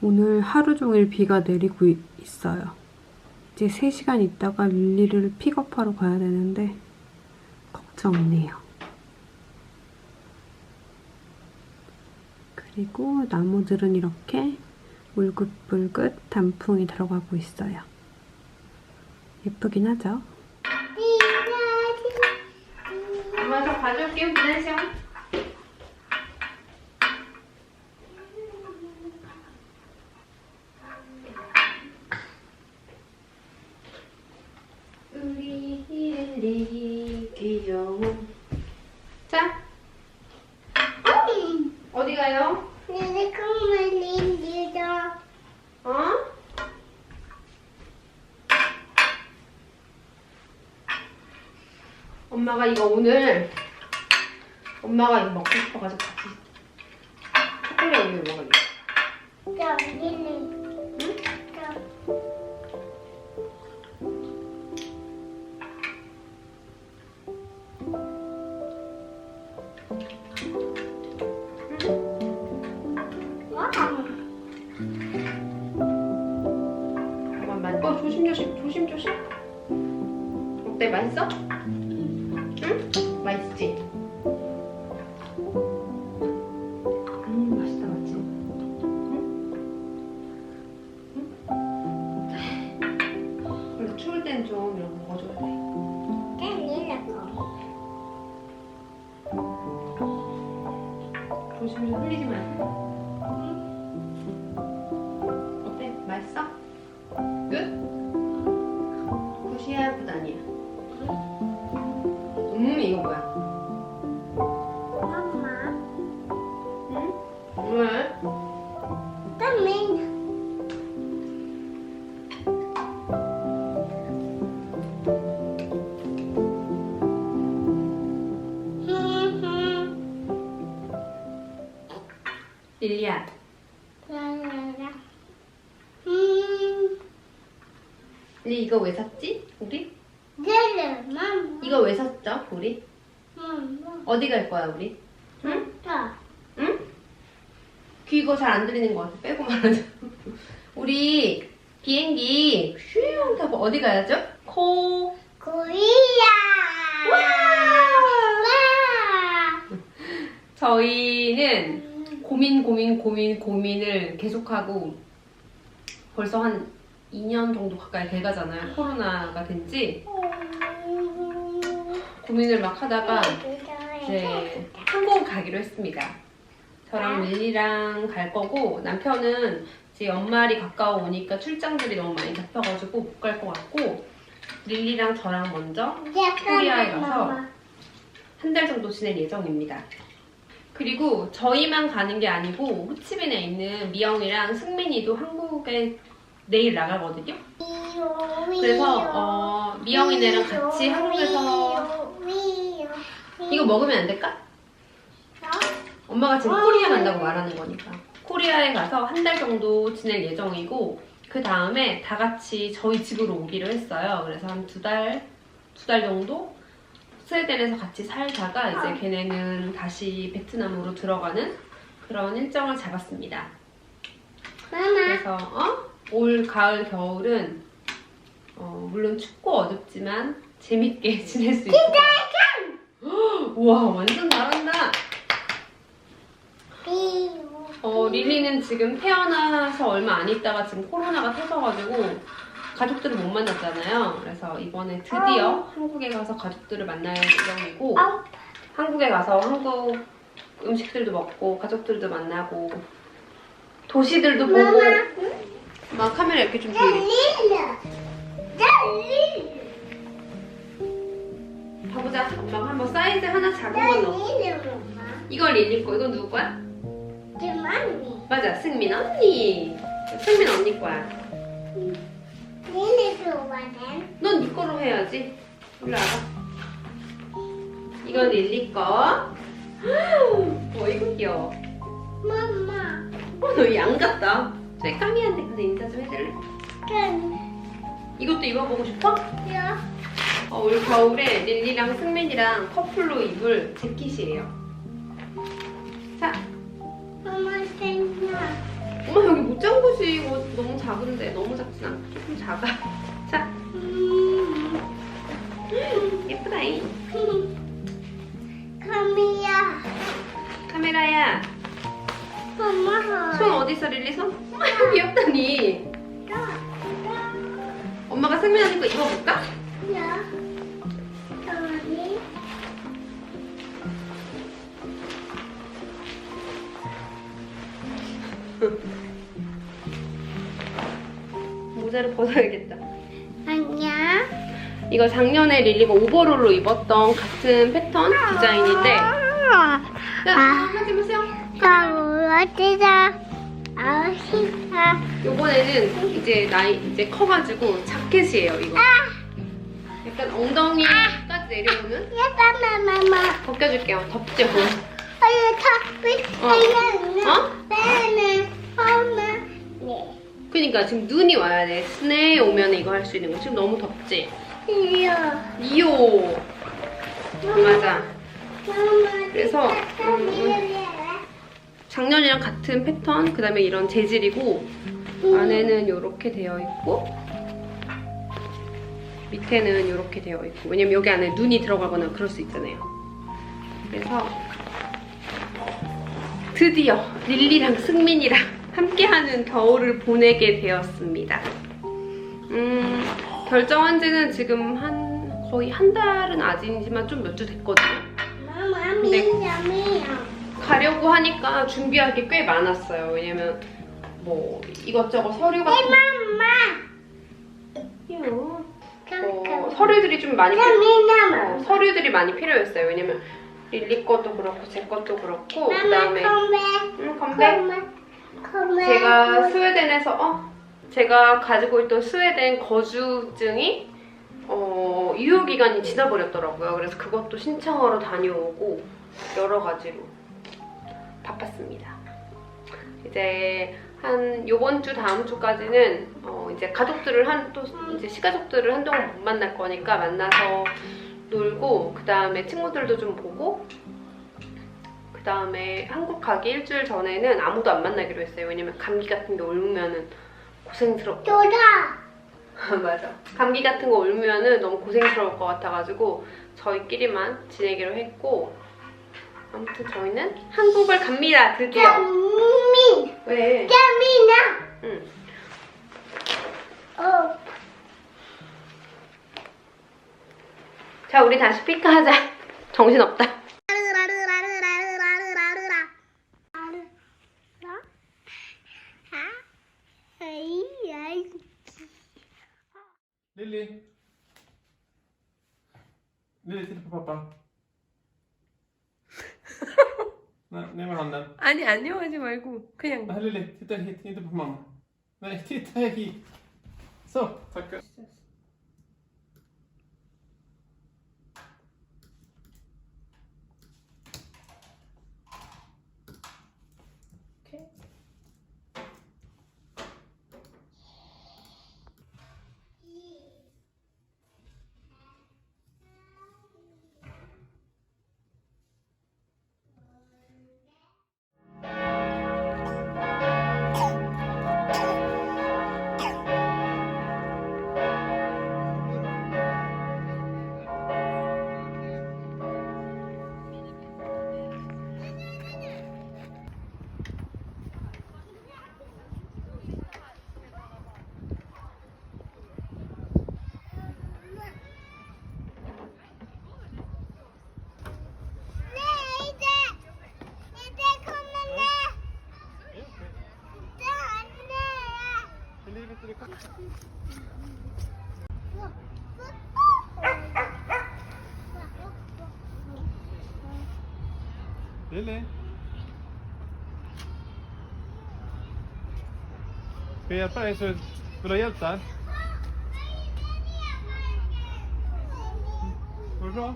오늘 하루 종일 비가 내리고 이- 있어요. 이제 3시간 있다가 릴리를 픽업하러 가야 되는데 걱정이네요. 그리고 나무들은 이렇게 울긋불긋 단풍이 들어가고 있어요. 예쁘긴 하죠? 엄마 좀 봐줄게요, 기다리세요. 우리 릴리 귀여운 자 어디 가요? 어? 엄마가 이거 오늘 엄마가 이거 먹고 싶어가지고 같이 초콜릿 우유 먹을래. 잠깐만. 어 조심 조심 조심 조심. 어때 맛있어? 응? 맛있지? 이거 왜 샀지? 우리? 이거 왜 샀죠? 우리? 어디 갈 거야 우리? 응? 응? 귀 이거 잘 안 들리는 것 같아 빼고 말하자 우리 비행기 슈 타고 어디 가야죠? 코 저희는 고민 고민 고민 고민을 계속하고 벌써 한 2년 정도 가까이 돼가잖아요. 코로나가 된지. 고민을 막 하다가 이제 한국 가기로 했습니다. 저랑 릴리랑 갈 거고 남편은 이제 연말이 가까워 오니까 출장들이 너무 많이 잡혀가지고 못 갈 것 같고 릴리랑 저랑 먼저 코리아에 가서 한 달 정도 지낼 예정입니다. 그리고 저희만 가는 게 아니고 호치민에 있는 미영이랑 승민이도 한국에 내일 나가거든요. 그래서 어, 미영이네랑 같이 한국에서 이거 먹으면 안 될까? 엄마가 지금 코리아 간다고 말하는 거니까. 코리아에 가서 한 달 정도 지낼 예정이고 그 다음에 다 같이 저희 집으로 오기로 했어요. 그래서 한 두 달, 두 달 정도 스웨덴에서 같이 살다가 이제 걔네는 다시 베트남으로 들어가는 그런 일정을 잡았습니다. 그래서 어? 올 가을 겨울은 어, 물론 춥고 어둡지만 재밌게 지낼 수 있을 것 같아요. 우와 완전 잘한다. 어, 릴리는 지금 태어나서 얼마 안 있다가 지금 코로나가 터져가지고 가족들을 못 만났잖아요. 그래서 이번에 드디어 한국에 가서 가족들을 만날 예정이고 한국에 가서 한국 음식들도 먹고 가족들도 만나고 도시들도 보고 막 카메라 이렇게 좀 돌리 봐보자 엄마가 한번 사이즈 하나 작은 거 넣어 이걸 릴리 거 이건 누구 거야? 맞아 승민 언니 승민 언니 거야 넌 네 거로 해야지. 와봐. 이건 릴리 거. 어, 이거 귀여워. 어, 너 양 같다. 저희 까미한테 가서 인사 좀 해줄래? 이것도 입어보고 싶어? 어, 올 겨울에 릴리랑 승민이랑 커플로 입을 재킷이에요. 자, 엄마 여기 못 잠그지? 봐봐. 자, 예쁘다잉. 카미야. 카메라야. 엄마. 손 어디 있어, 릴리 손? 귀엽다니. 엄마가 거 입어볼까? 야. 어디? 모자를 벗어야겠다. 안녕. 이거 작년에 릴리가 오버롤로 입었던 같은 패턴 디자인인데 자, 아. 하지 마세요. 나 어디다? 아시다. 요번에는 이제 나이 이제 커가지고 자켓이에요 이거. 약간 엉덩이까지 내려오는 야바마마마. 벗겨줄게요. 덥죠? 아유 탑이. 어. 아유 어? 배는 엄마. 네. 그니까 지금 눈이 와야 돼. 스네에 오면 이거 할 수 있는 거. 지금 너무 덥지? 이요. 이오. 맞아. 그래서, 음, 작년이랑 같은 패턴, 그 다음에 이런 재질이고, 안에는 이렇게 되어 있고, 밑에는 이렇게 되어 있고, 왜냐면 여기 안에 눈이 들어가거나 그럴 수 있잖아요. 그래서, 드디어 릴리랑 승민이랑 함께하는 겨울을 보내게 되었습니다. 음, 결정한 지는 지금 한, 거의 한 달은 아니지만 좀 몇 주 됐거든요. 미야. 가려고 하니까 준비할 게 꽤 많았어요. 왜냐면 뭐 이것저것 서류 같은 엄마. 거 어, 서류들이 좀 많이 필요, 어, 카미나마. 서류들이 많이 필요했어요. 왜냐면 릴리 것도 그렇고 제 것도 그렇고 그다음에 건배 컴백. 제가 스웨덴에서 어 제가 가지고 있던 스웨덴 거주증이 어 유효 기간이 지나버렸더라고요. 그래서 그것도 신청하러 다녀오고 여러 가지로 바빴습니다. 이제 한 요번 주 다음 주까지는 어 이제 가족들을 한 또 이제 시가족들을 한동안 못 만날 거니까 만나서 놀고 그 다음에 친구들도 좀 보고 그 다음에 한국 가기 일주일 전에는 아무도 안 만나기로 했어요. 왜냐면 감기 같은 게 옮으면은 고생스럽고 도다. 맞아. 감기 같은 거 옮으면은 너무 고생스러울 것 같아가지고 저희끼리만 지내기로 했고 아무튼 저희는 한국을 갑니다. 드디어. 까미. 왜? 까미나. 응. 어. 자, 우리 다시 피크하자. 정신 없다. Lilly! Lilly, titta på pappa. Nej, ner med handen. 아니 안녕하지 말고 그냥 titta hit, inte på mamma. Nej, titta hit. Så, tackar. Lilly? Ska jag hjälpa dig? Så... Vill du ha hjälp där? Går det bra?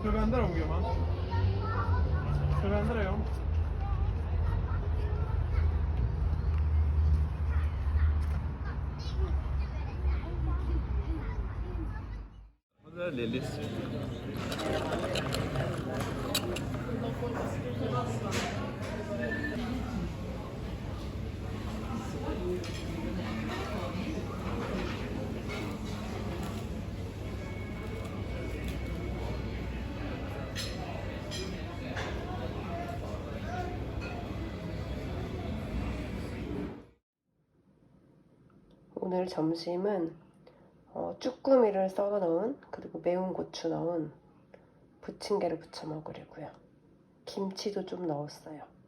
Ska du vända dig om gumman? Ska du vända dig om? Och 오늘 점심은 어, 쭈꾸미를 썰어 넣은 그리고 매운 고추 넣은 부침개를 부쳐 먹으려고요. 김치도 좀 넣었어요.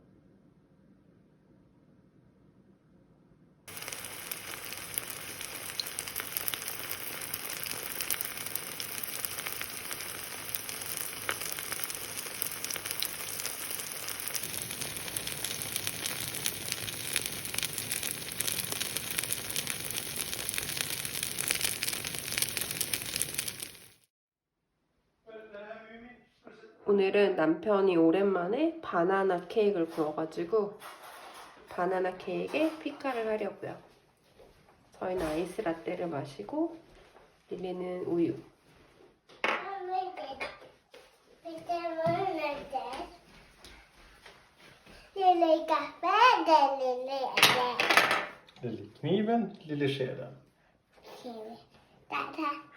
오늘은 남편이 오랜만에 바나나 케이크를 구워가지고 바나나 케이크에 피카를 하려고요. 저희는 아이스 라떼를 마시고 릴리는 우유. Lille kaffe, lille Lille kniven, lille skeden. kiwi. Där, Där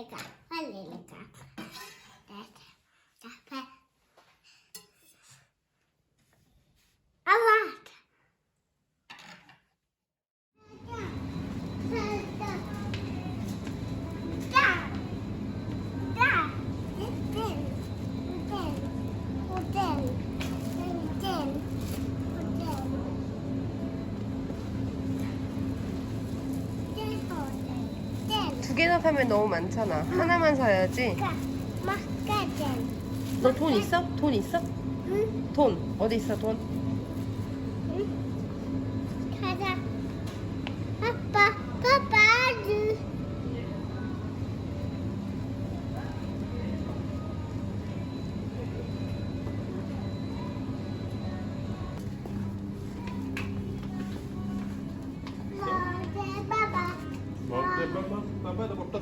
লেখা 개나 사면 너무 많잖아. 하나만 사야지. 너 돈 있어? 돈 있어? 돈 어디 있어 돈?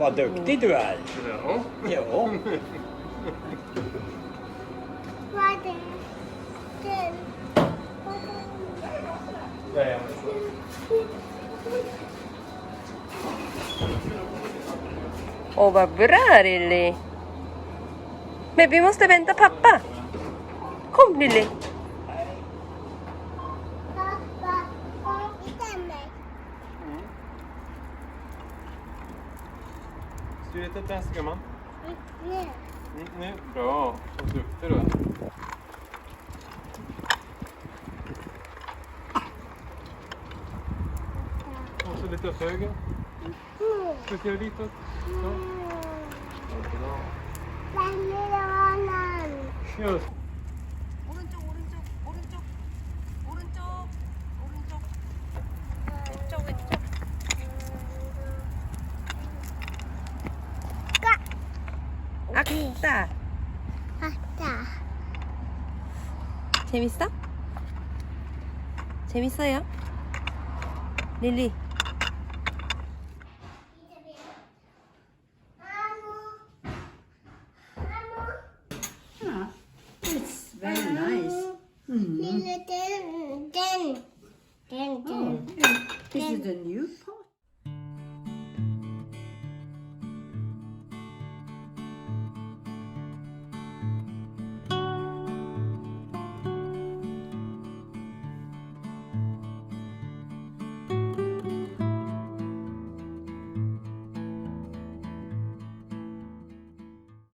Vad duktig du är. Ja. Jo. Vad är det? Ja, ja. Åh vad bra Lilly. Men vi måste vänta pappa. Kom Lilly. lite till hästgumman? Nej. Mm. Nej. Bra, vad duktig du är. Och så lite åt höger. Ska vi ditåt? Ja. Just 재밌어? 재밌어요? 릴리 It's very nice. Mm. Then, then, then, then. This is the new part.